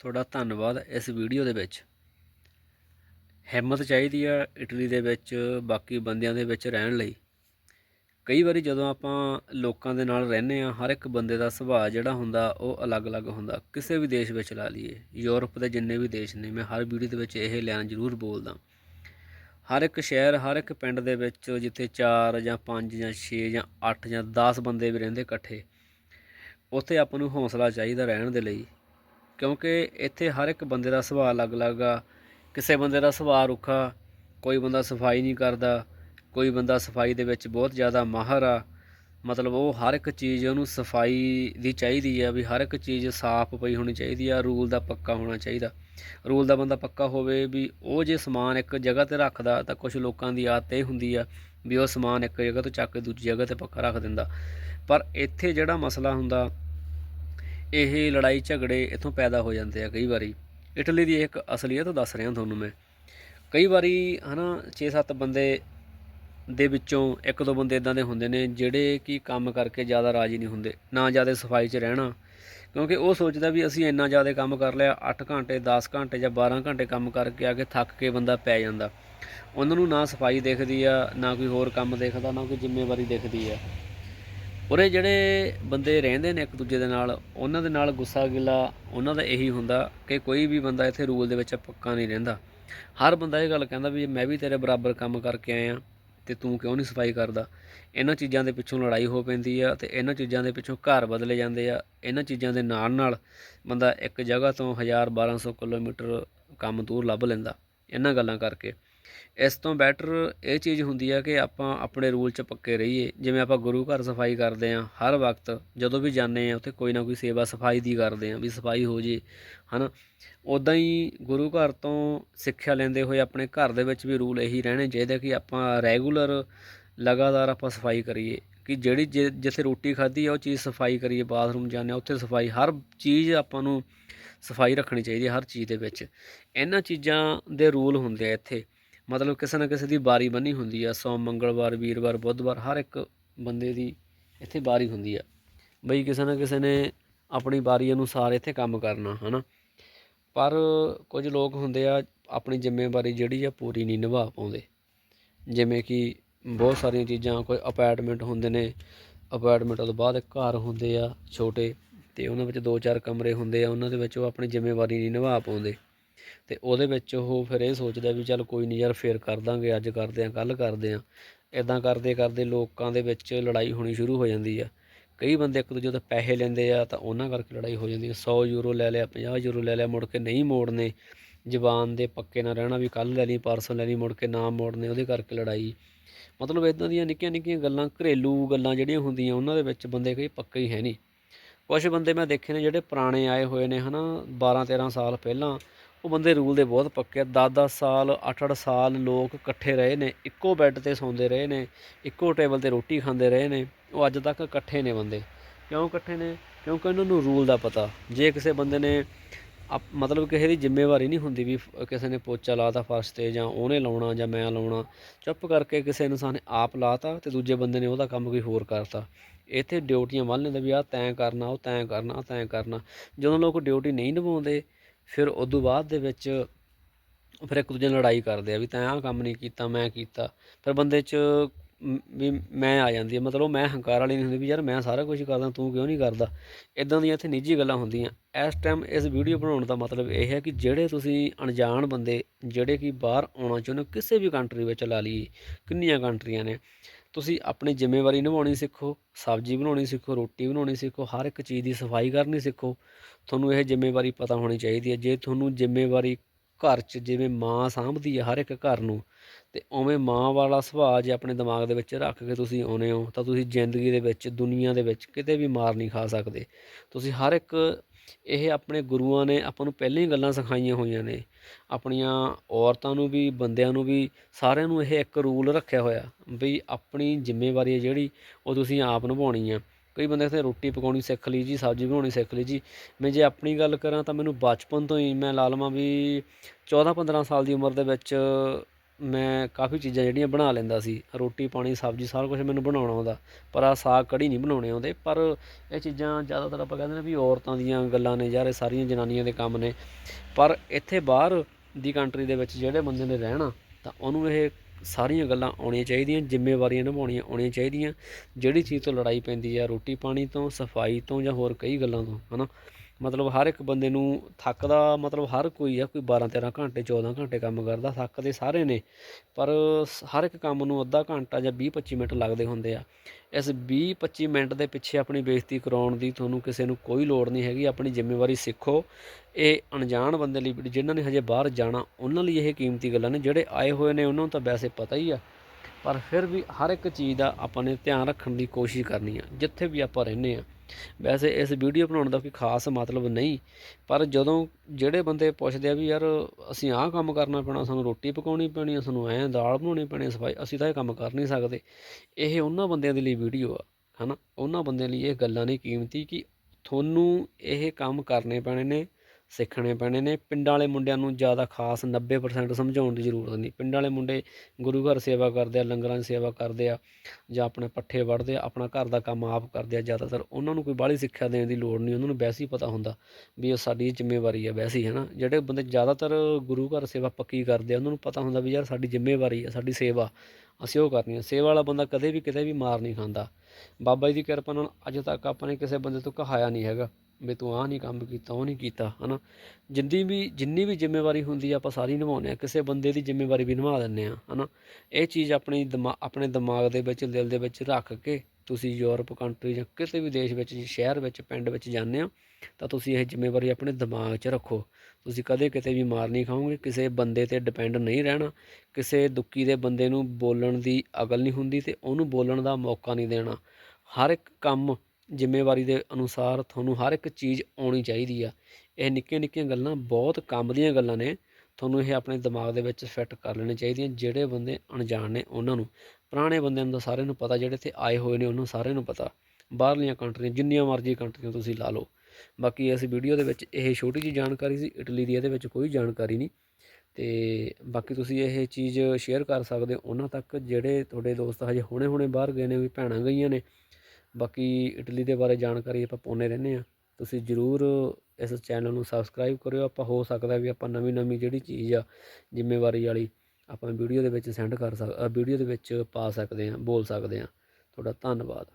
ਤੁਹਾਡਾ ਧੰਨਵਾਦ ਇਸ ਵੀਡੀਓ ਦੇ ਵਿੱਚ। ਹਿੰਮਤ ਚਾਹੀਦੀ ਆ ਇਟਲੀ ਦੇ ਵਿੱਚ, ਬਾਕੀ ਬੰਦਿਆਂ ਦੇ ਵਿੱਚ ਰਹਿਣ ਲਈ। ਕਈ ਵਾਰੀ ਜਦੋਂ ਆਪਾਂ ਲੋਕਾਂ ਦੇ ਨਾਲ ਰਹਿੰਦੇ ਆ ਹਰ ਇੱਕ ਬੰਦੇ ਦਾ ਸੁਭਾਅ ਜਿਹੜਾ ਹੁੰਦਾ, ਉਹ ਅਲੱਗ-ਅਲੱਗ ਹੁੰਦਾ। ਕਿਸੇ ਵੀ ਦੇਸ਼ ਵਿੱਚ ਲਾ ਲਈਏ, ਯੂਰਪ ਦੇ ਜਿੰਨੇ ਵੀ ਦੇਸ਼ ਨੇ, ਮੈਂ ਹਰ ਵੀਡੀਓ ਦੇ ਵਿੱਚ ਇਹ ਲੈਣ ਜ਼ਰੂਰ ਬੋਲਦਾ। ਹਰ ਇੱਕ ਸ਼ਹਿਰ, ਹਰ ਇੱਕ ਪਿੰਡ ਦੇ ਵਿੱਚ ਜਿੱਥੇ 4 ਜਾਂ 5 ਜਾਂ 6 ਜਾਂ 8 ਜਾਂ 10 ਬੰਦੇ ਵੀ ਰਹਿੰਦੇ ਇਕੱਠੇ, ਉੱਥੇ ਆਪਾਂ ਨੂੰ ਹੌਸਲਾ ਚਾਹੀਦਾ ਰਹਿਣ ਦੇ ਲਈ। ਕਿਉਂਕਿ ਇੱਥੇ ਹਰ ਇੱਕ ਬੰਦੇ ਦਾ ਸੁਭਾਅ ਅਲੱਗ-ਅਲੱਗ ਆ। ਕਿਸੇ ਬੰਦੇ ਦਾ ਸੁਭਾਅ ਰੁੱਖਾ, ਕੋਈ ਬੰਦਾ ਸਫ਼ਾਈ ਨਹੀਂ ਕਰਦਾ, ਕੋਈ ਬੰਦਾ ਸਫ਼ਾਈ ਦੇ ਵਿੱਚ ਬਹੁਤ ਜ਼ਿਆਦਾ ਮਾਹਰ ਆ। ਮਤਲਬ ਉਹ ਹਰ ਇੱਕ ਚੀਜ਼ ਉਹਨੂੰ ਸਫ਼ਾਈ ਦੀ ਚਾਹੀਦੀ ਆ ਵੀ ਹਰ ਇੱਕ ਚੀਜ਼ ਸਾਫ਼ ਪਈ ਹੋਣੀ ਚਾਹੀਦੀ ਆ, ਰੂਲ ਦਾ ਪੱਕਾ ਹੋਣਾ ਚਾਹੀਦਾ। ਰੂਲ ਦਾ ਬੰਦਾ ਪੱਕਾ ਹੋਵੇ ਵੀ ਉਹ ਜੇ ਸਮਾਨ ਇੱਕ ਜਗ੍ਹਾ ਤੇ ਰੱਖਦਾ ਤਾਂ ਕੁਝ ਲੋਕਾਂ ਦੀ ਆਦਤ ਇਹ ਹੁੰਦੀ ਆ ਵੀ ਉਹ ਸਮਾਨ ਇੱਕ ਜਗ੍ਹਾ ਤੋਂ ਚੱਕ ਕੇ ਦੂਜੀ ਜਗ੍ਹਾ ਤੇ ਪੱਕਾ ਰੱਖ ਦਿੰਦਾ। ਪਰ ਇੱਥੇ ਜਿਹੜਾ ਮਸਲਾ ਹੁੰਦਾ ਇਹ ਲੜਾਈ ਝਗੜੇ ਇੱਥੋਂ ਪੈਦਾ ਹੋ ਜਾਂਦੇ ਆ ਕਈ ਵਾਰੀ। ਇਟਲੀ ਦੀ ਇੱਕ ਅਸਲੀਅਤ ਦੱਸ ਰਿਹਾ ਤੁਹਾਨੂੰ ਮੈਂ। ਕਈ ਵਾਰੀ ਹਨਾ 6-7 ਬੰਦੇ ਦੇ ਵਿੱਚੋਂ ਇੱਕ ਦੋ ਬੰਦੇ ਇਦਾਂ ਦੇ ਹੁੰਦੇ ਨੇ ਜਿਹੜੇ ਕਿ ਕੰਮ ਕਰਕੇ ਜ਼ਿਆਦਾ ਰਾਜੀ ਨਹੀਂ ਹੁੰਦੇ, ਨਾ ਜ਼ਿਆਦਾ ਸਫ਼ਾਈ 'ਚ ਰਹਿਣਾ। ਕਿਉਂਕਿ ਉਹ ਸੋਚਦਾ ਵੀ ਅਸੀਂ ਇੰਨਾ ਜ਼ਿਆਦਾ ਕੰਮ ਕਰ ਲਿਆ 8 ਘੰਟੇ 10 ਘੰਟੇ ਜਾਂ 12 ਘੰਟੇ ਕੰਮ ਕਰਕੇ ਆ ਕੇ ਥੱਕ ਕੇ ਬੰਦਾ ਪੈ ਜਾਂਦਾ। ਉਹਨਾਂ ਨੂੰ ਨਾ ਸਫ਼ਾਈ ਦੇਖਦੀ ਆ, ਨਾ ਕੋਈ ਹੋਰ ਕੰਮ ਦੇਖਦਾ, ਨਾ ਕੋਈ ਜ਼ਿੰਮੇਵਾਰੀ ਦੇਖਦੀ ਆ। ਉਰੇ ਜਿਹੜੇ ਬੰਦੇ ਰਹਿੰਦੇ ਨੇ ਇੱਕ ਦੂਜੇ ਦੇ ਨਾਲ, ਉਹਨਾਂ ਦੇ ਨਾਲ ਗੁੱਸਾ ਗਿਲਾ, ਉਹਨਾਂ ਦਾ ਇਹੀ ਹੁੰਦਾ ਕਿ ਕੋਈ ਵੀ ਬੰਦਾ ਇੱਥੇ ਰੂਲ ਦੇ ਵਿੱਚ ਪੱਕਾ ਨਹੀਂ ਰਹਿੰਦਾ। ਹਰ ਬੰਦਾ ਇਹ ਗੱਲ ਕਹਿੰਦਾ ਵੀ ਮੈਂ ਵੀ ਤੇਰੇ ਬਰਾਬਰ ਕੰਮ ਕਰਕੇ ਆਇਆ ਤੇ ਤੂੰ ਕਿਉਂ ਨਹੀਂ ਸਫ਼ਾਈ ਕਰਦਾ? ਇਹਨਾਂ ਚੀਜ਼ਾਂ ਦੇ ਪਿੱਛੋਂ ਲੜਾਈ ਹੋ ਪੈਂਦੀ ਆ ਤੇ ਇਹਨਾਂ ਚੀਜ਼ਾਂ ਦੇ ਪਿੱਛੋਂ ਘਰ ਬਦਲੇ ਜਾਂਦੇ ਆ। ਇਹਨਾਂ ਚੀਜ਼ਾਂ ਦੇ ਨਾਲ ਨਾਲ ਬੰਦਾ ਇੱਕ ਜਗ੍ਹਾ ਤੋਂ 1000 1200 ਕਿਲੋਮੀਟਰ ਕੰਮ ਦੂਰ ਲੱਭ ਲੈਂਦਾ, ਇਹਨਾਂ ਗੱਲਾਂ ਕਰਕੇ। ਇਸ ਤੋਂ ਬੈਟਰ ਇਹ ਚੀਜ਼ ਹੁੰਦੀ ਆ ਕਿ ਆਪਾਂ ਆਪਣੇ ਰੂਲ 'ਚ ਪੱਕੇ ਰਹੀਏ। ਜਿਵੇਂ ਆਪਾਂ ਗੁਰੂ ਘਰ ਸਫ਼ਾਈ ਕਰਦੇ ਆ, ਹਰ ਵਕਤ ਜਦੋਂ ਵੀ ਜਾਂਦੇ ਆ, ਉੱਥੇ ਕੋਈ ਨਾ ਕੋਈ ਸੇਵਾ ਸਫ਼ਾਈ ਦੀ ਕਰਦੇ ਆ, ਵੀ ਸਫ਼ਾਈ ਹੋ ਜੇ, ਹਨਾ। ਉਦਾਂ ਹੀ ਗੁਰੂ ਘਰ ਤੋਂ ਸਿੱਖਿਆ ਲੈਂਦੇ ਹੋਏ ਆਪਣੇ ਘਰ ਦੇ ਵਿੱਚ ਵੀ ਰੂਲ ਇਹੀ ਰਹਿਣੇ ਚਾਹੀਦੇ ਕਿ ਆਪਾਂ ਰੈਗੂਲਰ ਲਗਾਤਾਰ ਆਪਾਂ ਸਫ਼ਾਈ ਕਰੀਏ। ਕਿ ਜਿਹੜੀ ਜਿ- ਜਿੱਥੇ ਰੋਟੀ ਖਾਧੀ ਆ, ਉਹ ਚੀਜ਼ ਸਫ਼ਾਈ ਕਰੀਏ, ਬਾਥਰੂਮ ਜਾਂਦੇ ਆ, ਉੱਥੇ ਸਫ਼ਾਈ, ਹਰ ਚੀਜ਼ ਆਪਾਂ ਨੂੰ ਸਫ਼ਾਈ ਰੱਖਣੀ ਚਾਹੀਦੀ ਹੈ ਹਰ ਚੀਜ਼ ਦੇ ਵਿੱਚ। ਇਹਨਾਂ ਚੀਜ਼ਾਂ ਦੇ ਰੂਲ ਹੁੰਦੇ ਆ ਇੱਥੇ। ਮਤਲਬ ਕਿਸੇ ਨਾ ਕਿਸੇ ਦੀ ਵਾਰੀ ਬੰਨੀ ਹੁੰਦੀ ਆ, ਸੋਮ, ਮੰਗਲਵਾਰ, ਵੀਰਵਾਰ, ਬੁੱਧਵਾਰ, ਹਰ ਇੱਕ ਬੰਦੇ ਦੀ ਇੱਥੇ ਵਾਰੀ ਹੁੰਦੀ ਆ। ਬਈ ਕਿਸੇ ਨਾ ਕਿਸੇ ਨੇ ਆਪਣੀ ਵਾਰੀ ਅਨੁਸਾਰ ਇੱਥੇ ਕੰਮ ਕਰਨਾ, ਹਨਾ? ਪਰ ਕੁਝ ਲੋਕ ਹੁੰਦੇ ਆ, ਆਪਣੀ ਜ਼ਿੰਮੇਵਾਰੀ ਜਿਹੜੀ ਆ ਪੂਰੀ ਨਹੀਂ ਨਿਭਾ ਪਾਉਂਦੇ। ਜਿਵੇਂ ਕਿ ਬਹੁਤ ਸਾਰੀਆਂ ਚੀਜ਼ਾਂ, ਕੋਈ ਅਪਾਰਟਮੈਂਟ ਹੁੰਦੇ ਨੇ ਅਪਾਰਟਮੈਂਟਾਂ ਤੋਂ ਬਾਅਦ ਘਰ ਹੁੰਦੇ ਆ ਛੋਟੇ, ਤੇ ਉਹਨਾਂ ਵਿੱਚ ਦੋ ਚਾਰ ਕਮਰੇ ਹੁੰਦੇ ਆ, ਉਹਨਾਂ ਦੇ ਵਿੱਚ ਉਹ ਆਪਣੀ ਜ਼ਿੰਮੇਵਾਰੀ ਨਹੀਂ ਨਿਭਾ ਪਾਉਂਦੇ। ਤੇ ਉਹਦੇ ਵਿੱਚ ਉਹ ਫਿਰ ਇਹ ਸੋਚਦਾ ਵੀ ਚੱਲ ਕੋਈ ਨਹੀਂ ਯਾਰ ਫੇਰ ਕਰ ਦਾਂਗੇ, ਅੱਜ ਕਰਦੇ ਆਂ ਕੱਲ ਕਰਦੇ ਆਂ। ਇਦਾਂ ਕਰਦੇ ਕਰਦੇ ਲੋਕਾਂ ਦੇ ਵਿੱਚ ਲੜਾਈ ਹੋਣੀ ਸ਼ੁਰੂ ਹੋ ਜਾਂਦੀ ਆ। ਕਈ ਬੰਦੇ ਇੱਕ ਦੂਜੇ ਤੋਂ ਪੈਸੇ ਲੈਂਦੇ ਆ ਤਾਂ ਉਹਨਾਂ ਕਰਕੇ ਲੜਾਈ ਹੋ ਜਾਂਦੀ ਆ। 100 ਯੂਰੋ ਲੈ ਲਿਆ 50 ਯੂਰੋ ਲੈ ਲਿਆ, ਮੁੜ ਕੇ ਨਹੀਂ ਮੋੜਨੇ। ਜ਼ਬਾਨ ਦੇ ਪੱਕੇ ਨਾ ਰਹਿਣਾ ਵੀ ਕੱਲ ਲੈ ਲਈ, ਪਰਸੋਂ ਲੈ ਲਈ, ਮੁੜ ਕੇ ਨਾ ਮੋੜਨੇ, ਉਹਦੇ ਕਰਕੇ ਲੜਾਈ। ਮਤਲਬ ਇਦਾਂ ਦੀਆਂ ਨਿੱਕੀਆਂ ਨਿੱਕੀਆਂ ਗੱਲਾਂ, ਘਰੇਲੂ ਗੱਲਾਂ ਜਿਹੜੀਆਂ ਹੁੰਦੀਆਂ, ਉਹਨਾਂ ਦੇ ਵਿੱਚ ਬੰਦੇ ਕਈ ਪੱਕੇ ਹੀ ਹੈ ਨਹੀਂ। ਕੁਝ ਬੰਦੇ ਮੈਂ ਦੇਖੇ ਨੇ ਜਿਹੜੇ ਪੁਰਾਣੇ ਆਏ ਹੋਏ ਨੇ, ਹਨਾ 12 13 ਸਾਲ ਪਹਿਲਾਂ ਉਹ ਬੰਦੇ ਰੂਲ ਦੇ ਬਹੁਤ ਪੱਕੇ ਆ। 10-10 ਸਾਲ 8-8 ਸਾਲ ਲੋਕ ਇਕੱਠੇ ਰਹੇ ਨੇ, ਇੱਕੋ ਬੈੱਡ ਤੇ ਸੌਂਦੇ ਰਹੇ ਨੇ, ਇੱਕੋ ਟੇਬਲ ਤੇ ਰੋਟੀ ਖਾਂਦੇ ਰਹੇ ਨੇ, ਉਹ ਅੱਜ ਤੱਕ ਇਕੱਠੇ ਨੇ ਬੰਦੇ। ਕਿਉਂ ਇਕੱਠੇ ਨੇ? ਕਿਉਂਕਿ ਉਹਨਾਂ ਨੂੰ ਰੂਲ ਦਾ ਪਤਾ। ਜੇ ਕਿਸੇ ਬੰਦੇ ਨੇ ਆਪ- ਮਤਲਬ ਕਿਸੇ ਦੀ ਜ਼ਿੰਮੇਵਾਰੀ ਨਹੀਂ ਹੁੰਦੀ ਵੀ ਕਿਸੇ ਨੇ ਪੋਚਾ ਲਾਤਾ ਫਰਸ਼ ਤੇ ਜਾਂ ਉਹਨੇ ਲਾਉਣਾ ਜਾਂ ਮੈਂ ਲਾਉਣਾ, ਚੁੱਪ ਕਰਕੇ ਕਿਸੇ ਇਨਸਾਨ ਨੇ ਆਪ ਲਾਤਾ ਤੇ ਦੂਜੇ ਬੰਦੇ ਨੇ ਉਹਦਾ ਕੰਮ ਕੋਈ ਹੋਰ ਕਰਤਾ। ਇੱਥੇ ਡਿਊਟੀਆਂ ਵੱਲ ਲੈਂਦੇ ਵੀ ਆਹ ਤੈਂ ਕਰਨਾ, ਉਹ ਤੈਂ ਕਰਨਾ, ਆਹ ਤੈਂ ਕਰਨਾ। ਜਦੋਂ ਲੋਕ ਡਿਊਟੀ ਨਹੀਂ ਨਿਭਾਉਂਦੇ ਫਿਰ ਉਦੋਂ ਬਾਅਦ ਦੇ ਵਿੱਚ ਫਿਰ ਇੱਕ ਦੂਜੇ ਨਾਲ ਲੜਾਈ ਕਰਦੇ ਆ ਵੀ ਤੈਂ ਆਹ ਕੰਮ ਨਹੀਂ ਕੀਤਾ, ਮੈਂ ਕੀਤਾ। ਫਿਰ ਬੰਦੇ 'ਚ ਵੀ ਮੈਂ ਆ ਜਾਂਦੀ ਹੈ। ਮਤਲਬ ਮੈਂ ਹੰਕਾਰ ਵਾਲੀ ਨਹੀਂ ਹੁੰਦੀ ਵੀ ਯਾਰ ਮੈਂ ਸਾਰਾ ਕੁਝ ਕਰਦਾ, ਤੂੰ ਕਿਉਂ ਨਹੀਂ ਕਰਦਾ? ਇਦਾਂ ਦੀਆਂ ਇੱਥੇ ਨਿੱਜੀ ਗੱਲਾਂ ਹੁੰਦੀਆਂ। ਇਸ ਟਾਈਮ ਇਸ ਵੀਡੀਓ ਬਣਾਉਣ ਦਾ ਮਤਲਬ ਇਹ ਹੈ ਕਿ ਜਿਹੜੇ ਤੁਸੀਂ ਅਣਜਾਣ ਬੰਦੇ, ਜਿਹੜੇ ਕਿ ਬਾਹਰ ਆਉਣਾ ਚਾਹੁੰਦੇ ਹੋ, ਕਿਸੇ ਵੀ ਕੰਟਰੀ ਵਿੱਚ ਲਾ ਲਈਏ, ਕਿੰਨੀਆਂ ਕੰਟਰੀਆਂ ਨੇ, ਤੁਸੀਂ ਆਪਣੀ ਜ਼ਿੰਮੇਵਾਰੀ ਨਿਭਾਉਣੀ ਸਿੱਖੋ, ਸਬਜ਼ੀ ਬਣਾਉਣੀ ਸਿੱਖੋ, ਰੋਟੀ ਬਣਾਉਣੀ ਸਿੱਖੋ, ਹਰ ਇੱਕ ਚੀਜ਼ ਦੀ ਸਫ਼ਾਈ ਕਰਨੀ ਸਿੱਖੋ। ਤੁਹਾਨੂੰ ਇਹ ਜ਼ਿੰਮੇਵਾਰੀ ਪਤਾ ਹੋਣੀ ਚਾਹੀਦੀ ਹੈ। ਜੇ ਤੁਹਾਨੂੰ ਜ਼ਿੰਮੇਵਾਰੀ ਘਰ 'ਚ ਜਿਵੇਂ ਮਾਂ ਸਾਂਭਦੀ ਹੈ ਹਰ ਇੱਕ ਘਰ ਨੂੰ, ਤੇ ਉਵੇਂ ਮਾਂ ਵਾਲਾ ਸੁਭਾਅ ਜੇ ਆਪਣੇ ਦਿਮਾਗ ਦੇ ਵਿੱਚ ਰੱਖ ਕੇ ਤੁਸੀਂ ਆਉਨੇ ਹੋ, ਤਾਂ ਤੁਸੀਂ ਜ਼ਿੰਦਗੀ ਦੇ ਵਿੱਚ, ਦੁਨੀਆ ਦੇ ਵਿੱਚ ਕਿਤੇ ਵੀ ਮਾਰ ਨਹੀਂ ਖਾ ਸਕਦੇ। ਤੁਸੀਂ ਹਰ ਇੱਕ ਇਹ ਆਪਣੇ ਗੁਰੂਆਂ ਨੇ ਆਪਾਂ ਨੂੰ ਪਹਿਲਾਂ ਹੀ ਗੱਲਾਂ ਸਿਖਾਈਆਂ ਹੋਈਆਂ ਨੇ। ਆਪਣੀਆਂ ਔਰਤਾਂ ਨੂੰ ਵੀ, ਬੰਦਿਆਂ ਨੂੰ ਵੀ, ਸਾਰਿਆਂ ਨੂੰ ਇਹ ਇੱਕ ਰੂਲ ਰੱਖਿਆ ਹੋਇਆ ਵੀ ਆਪਣੀ ਜ਼ਿੰਮੇਵਾਰੀ ਹੈ ਜਿਹੜੀ, ਉਹ ਤੁਸੀਂ ਆਪ ਨਿਭਾਉਣੀ ਆ। ਕਈ ਬੰਦੇ ਇੱਥੇ ਰੋਟੀ ਪਕਾਉਣੀ ਸਿੱਖ ਲਈ ਜੀ, ਸਬਜ਼ੀ ਬਣਾਉਣੀ ਸਿੱਖ ਲਈ ਜੀ। ਮੈਂ ਜੇ ਆਪਣੀ ਗੱਲ ਕਰਾਂ ਤਾਂ ਮੈਨੂੰ ਬਚਪਨ ਤੋਂ ਹੀ ਮੈਂ ਲਾ ਲਵਾਂ ਵੀ 14 15 ਸਾਲ ਦੀ ਉਮਰ ਦੇ ਵਿੱਚ ਮੈਂ ਕਾਫੀ ਚੀਜ਼ਾਂ ਜਿਹੜੀਆਂ ਬਣਾ ਲੈਂਦਾ ਸੀ। ਰੋਟੀ, ਪਾਣੀ, ਸਬਜ਼ੀ, ਸਾਰਾ ਕੁਝ ਮੈਨੂੰ ਬਣਾਉਣਾ ਆਉਂਦਾ। ਪਰ ਆ ਸਾਗ ਕੜੀ ਨਹੀਂ ਬਣਾਉਣੇ ਆਉਂਦੇ। ਪਰ ਇਹ ਚੀਜ਼ਾਂ ਜ਼ਿਆਦਾਤਰ ਆਪਾਂ ਕਹਿੰਦੇ ਨੇ ਵੀ ਔਰਤਾਂ ਦੀਆਂ ਗੱਲਾਂ ਨੇ ਯਾਰ ਇਹ ਸਾਰੀਆਂ ਜਨਾਨੀਆਂ ਦੇ ਕੰਮ ਨੇ। ਪਰ ਇੱਥੇ ਬਾਹਰ ਦੀ ਕੰਟਰੀ ਦੇ ਵਿੱਚ ਜਿਹੜੇ ਬੰਦੇ ਨੇ ਰਹਿਣਾ ਤਾਂ ਉਹਨੂੰ ਇਹ ਸਾਰੀਆਂ ਗੱਲਾਂ ਆਉਣੀਆਂ ਚਾਹੀਦੀਆਂ, ਜ਼ਿੰਮੇਵਾਰੀਆਂ ਨਿਭਾਉਣੀਆਂ ਆਉਣੀਆਂ ਚਾਹੀਦੀਆਂ। ਜਿਹੜੀ ਚੀਜ਼ ਤੋਂ ਲੜਾਈ ਪੈਂਦੀ ਆ, ਰੋਟੀ ਪਾਣੀ ਤੋਂ, ਸਫ਼ਾਈ ਤੋਂ ਜਾਂ ਹੋਰ ਕਈ ਗੱਲਾਂ ਤੋਂ, ਹਨਾ? ਮਤਲਬ ਹਰ ਇੱਕ ਬੰਦੇ ਨੂੰ ਥੱਕਦਾ, ਮਤਲਬ ਹਰ ਕੋਈ ਆ, ਕੋਈ 12 13 ਘੰਟੇ 14 ਘੰਟੇ ਕੰਮ ਕਰਦਾ, ਥੱਕਦੇ ਸਾਰੇ ਨੇ। ਪਰ ਹਰ ਇੱਕ ਕੰਮ ਨੂੰ ਅੱਧਾ ਘੰਟਾ ਜਾਂ 20 25 ਮਿੰਟ ਲੱਗਦੇ ਹੁੰਦੇ ਆ। ਇਸ 20 25 ਮਿੰਟ ਦੇ ਪਿੱਛੇ ਆਪਣੀ ਬੇਇੱਜ਼ਤੀ ਕਰਾਉਣ ਦੀ ਤੁਹਾਨੂੰ ਕਿਸੇ ਨੂੰ ਕੋਈ ਲੋੜ ਨਹੀਂ ਹੈਗੀ। ਆਪਣੀ ਜ਼ਿੰਮੇਵਾਰੀ ਸਿੱਖੋ। ਇਹ ਅਣਜਾਣ ਬੰਦੇ ਲਈ ਵੀ ਜਿਨ੍ਹਾਂ ਨੇ ਹਜੇ ਬਾਹਰ ਜਾਣਾ, ਉਹਨਾਂ ਲਈ ਇਹ ਕੀਮਤੀ ਗੱਲਾਂ ਨੇ। ਜਿਹੜੇ ਆਏ ਹੋਏ ਨੇ, ਉਹਨਾਂ ਨੂੰ ਤਾਂ ਵੈਸੇ ਪਤਾ ਹੀ ਆ। ਪਰ ਫਿਰ ਵੀ ਹਰ ਇੱਕ ਚੀਜ਼ ਦਾ ਆਪਾਂ ਨੇ ਧਿਆਨ ਰੱਖਣ ਦੀ ਕੋਸ਼ਿਸ਼ ਕਰਨੀ ਆ, ਜਿੱਥੇ ਵੀ ਆਪਾਂ ਰਹਿੰਦੇ ਆ। ਵੈਸੇ ਇਸ ਵੀਡੀਓ ਬਣਾਉਣ ਦਾ ਕੋਈ ਖਾਸ ਮਤਲਬ ਨਹੀਂ, ਪਰ ਜਦੋਂ ਜਿਹੜੇ ਬੰਦੇ ਪੁੱਛਦੇ ਆ ਵੀ ਯਾਰ, ਅਸੀਂ ਆਹ ਕੰਮ ਕਰਨਾ ਪੈਣਾ, ਸਾਨੂੰ ਰੋਟੀ ਪਕਾਉਣੀ ਪੈਣੀ ਆ, ਸਾਨੂੰ ਐਂ ਦਾਲ ਬਣਾਉਣੀ ਪੈਣੀ ਸਫ਼ਾਈ, ਅਸੀਂ ਤਾਂ ਇਹ ਕੰਮ ਕਰ ਨਹੀਂ ਸਕਦੇ। ਇਹ ਉਹਨਾਂ ਬੰਦਿਆਂ ਦੇ ਲਈ ਵੀਡੀਓ ਆ, ਹਨਾ? ਉਹਨਾਂ ਬੰਦਿਆਂ ਲਈ ਇਹ ਗੱਲਾਂ ਨਹੀਂ ਕੀਮਤੀ ਕਿ ਤੁਹਾਨੂੰ ਇਹ ਕੰਮ ਕਰਨੇ ਪੈਣੇ ਨੇ ਸਿੱਖਣੇ ਪੈਣੇ ਨੇ। ਪਿੰਡਾਂ ਵਾਲੇ ਮੁੰਡਿਆਂ ਨੂੰ ਜ਼ਿਆਦਾ ਖਾਸ 90% ਸਮਝਾਉਣ ਦੀ ਜ਼ਰੂਰਤ ਨਹੀਂ। ਪਿੰਡਾਂ ਵਾਲੇ ਮੁੰਡੇ ਗੁਰੂ ਘਰ ਸੇਵਾ ਕਰਦੇ ਆ, ਲੰਗਰਾਂ ਦੀ ਸੇਵਾ ਕਰਦੇ ਆ ਜਾਂ ਆਪਣੇ ਪੱਠੇ ਵੜਦੇ ਆ, ਆਪਣਾ ਘਰ ਦਾ ਕੰਮ ਆਪ ਕਰਦੇ ਆ ਜ਼ਿਆਦਾਤਰ। ਉਹਨਾਂ ਨੂੰ ਕੋਈ ਬਾਹਲੀ ਸਿੱਖਿਆ ਦੇਣ ਦੀ ਲੋੜ ਨਹੀਂ, ਉਹਨਾਂ ਨੂੰ ਵੈਸੇ ਹੀ ਪਤਾ ਹੁੰਦਾ ਵੀ ਇਹ ਸਾਡੀ ਜ਼ਿੰਮੇਵਾਰੀ ਆ, ਵੈਸੇ ਹੀ, ਹੈ ਨਾ। ਜਿਹੜੇ ਬੰਦੇ ਜ਼ਿਆਦਾਤਰ ਗੁਰੂ ਘਰ ਸੇਵਾ ਪੱਕੀ ਕਰਦੇ ਆ, ਉਹਨਾਂ ਨੂੰ ਪਤਾ ਹੁੰਦਾ ਵੀ ਯਾਰ ਸਾਡੀ ਜ਼ਿੰਮੇਵਾਰੀ ਆ, ਸਾਡੀ ਸੇਵਾ, ਅਸੀਂ ਉਹ ਕਰਨੀ ਆ। ਸੇਵਾ ਵਾਲਾ ਬੰਦਾ ਕਦੇ ਵੀ ਕਿਤੇ ਵੀ ਮਾਰ ਨਹੀਂ ਖਾਂਦਾ। ਬਾਬਾ ਜੀ ਦੀ ਕਿਰਪਾ ਨਾਲ ਅੱਜ ਤੱਕ ਆਪਾਂ ਨੇ ਕਿਸੇ ਬੰਦੇ ਤੋਂ ਕਹਾਇਆ ਨਹੀਂ ਹੈਗਾ ਵੀ ਤੂੰ ਆਹ ਨਹੀਂ ਕੰਮ ਕੀਤਾ, ਉਹ ਨਹੀਂ ਕੀਤਾ, ਹਨਾ? ਜਿੰਨੀ ਵੀ ਜਿੰਨੀ ਵੀ ਜ਼ਿੰਮੇਵਾਰੀ ਹੁੰਦੀ ਆ, ਆਪਾਂ ਸਾਰੀ ਨਿਭਾਉਂਦੇ ਆ, ਕਿਸੇ ਬੰਦੇ ਦੀ ਜ਼ਿੰਮੇਵਾਰੀ ਵੀ ਨਿਭਾ ਦਿੰਦੇ ਆ, ਹਨਾ? ਇਹ ਚੀਜ਼ ਆਪਣੀ ਦਿਮਾ, ਆਪਣੇ ਦਿਮਾਗ ਦੇ ਵਿੱਚ, ਦਿਲ ਦੇ ਵਿੱਚ ਰੱਖ ਕੇ ਤੁਸੀਂ ਯੂਰਪ ਕੰਟਰੀ ਜਾਂ ਕਿਸੇ ਵੀ ਦੇਸ਼ ਵਿੱਚ, ਸ਼ਹਿਰ ਵਿੱਚ, ਪਿੰਡ ਵਿੱਚ ਜਾਂਦੇ ਆ ਤਾਂ ਤੁਸੀਂ ਇਹ ਜ਼ਿੰਮੇਵਾਰੀ ਆਪਣੇ ਦਿਮਾਗ 'ਚ ਰੱਖੋ। ਤੁਸੀਂ ਕਦੇ ਕਿਤੇ ਵੀ ਮਾਰ ਨਹੀਂ ਖਾਓਗੇ। ਕਿਸੇ ਬੰਦੇ ਤੇ ਡਿਪੈਂਡ ਨਹੀਂ ਰਹਿਣਾ। ਕਿਸੇ ਦੁੱਕੀ ਦੇ ਬੰਦੇ ਨੂੰ ਬੋਲਣ ਦੀ ਅਕਲ ਨਹੀਂ ਹੁੰਦੀ ਅਤੇ ਉਹਨੂੰ ਬੋਲਣ ਦਾ ਮੌਕਾ ਨਹੀਂ ਦੇਣਾ। ਹਰ ਇੱਕ ਕੰਮ ਜ਼ਿੰਮੇਵਾਰੀ ਦੇ ਅਨੁਸਾਰ ਤੁਹਾਨੂੰ ਹਰ ਇੱਕ ਚੀਜ਼ ਆਉਣੀ ਚਾਹੀਦੀ ਆ। ਇਹ ਨਿੱਕੀਆਂ ਨਿੱਕੀਆਂ ਗੱਲਾਂ ਬਹੁਤ ਕੰਮ ਦੀਆਂ ਗੱਲਾਂ ਨੇ। ਤੁਹਾਨੂੰ ਇਹ ਆਪਣੇ ਦਿਮਾਗ ਦੇ ਵਿੱਚ ਫਿੱਟ ਕਰ ਲੈਣੀਆਂ ਚਾਹੀਦੀਆਂ ਜਿਹੜੇ ਬੰਦੇ ਅਣਜਾਣ ਨੇ ਉਹਨਾਂ ਨੂੰ। ਪੁਰਾਣੇ ਬੰਦਿਆਂ ਨੂੰ ਤਾਂ ਸਾਰਿਆਂ ਨੂੰ ਪਤਾ, ਜਿਹੜੇ ਇੱਥੇ ਆਏ ਹੋਏ ਨੇ ਉਹਨਾਂ ਸਾਰਿਆਂ ਨੂੰ ਪਤਾ। ਬਾਹਰਲੀਆਂ ਕੰਟਰੀਆਂ, ਜਿੰਨੀਆਂ ਮਰਜ਼ੀ ਕੰਟਰੀਆਂ ਤੁਸੀਂ ਲਾ ਲਓ। ਬਾਕੀ ਇਸ ਵੀਡੀਓ ਦੇ ਵਿੱਚ ਇਹ ਛੋਟੀ ਜਿਹੀ ਜਾਣਕਾਰੀ ਸੀ, ਇਟਲੀ ਦੀ ਇਹਦੇ ਵਿੱਚ ਕੋਈ ਜਾਣਕਾਰੀ ਨਹੀਂ। ਤੇ ਬਾਕੀ ਤੁਸੀਂ ਇਹ ਚੀਜ਼ ਸ਼ੇਅਰ ਕਰ ਸਕਦੇ ਹੋ ਉਹਨਾਂ ਤੱਕ, ਜਿਹੜੇ ਤੁਹਾਡੇ ਦੋਸਤ ਹਜੇ ਹੁਣੇ ਹੁਣੇ ਬਾਹਰ ਗਏ ਨੇ, ਵੀ ਭੈਣਾਂ ਗਈਆਂ ਨੇ। ਬਾਕੀ ਇਟਲੀ ਦੇ ਬਾਰੇ ਜਾਣਕਾਰੀ ਆਪਾਂ ਪਾਉਂਦੇ ਰਹਿੰਦੇ ਆ ਤੁਸੀਂ ਜਰੂਰ ਇਸ ਚੈਨਲ ਨੂੰ ਸਬਸਕ੍ਰਾਈਬ ਕਰਿਓ। ਆਪਾਂ ਹੋ ਸਕਦਾ ਵੀ ਆਪਾਂ ਨਵੀਂ ਨਵੀਂ ਜਿਹੜੀ ਚੀਜ਼ ਆ, ਜ਼ਿੰਮੇਵਾਰੀ ਵਾਲੀ ਆਪਾਂ ਵੀਡੀਓ ਦੇ ਵਿੱਚ ਸੈਂਡ ਕਰ ਸਕ ਵੀਡੀਓ ਦੇ ਵਿੱਚ ਪਾ ਸਕਦੇ ਆ ਬੋਲ ਸਕਦੇ ਆ ਤੁਹਾਡਾ ਧੰਨਵਾਦ।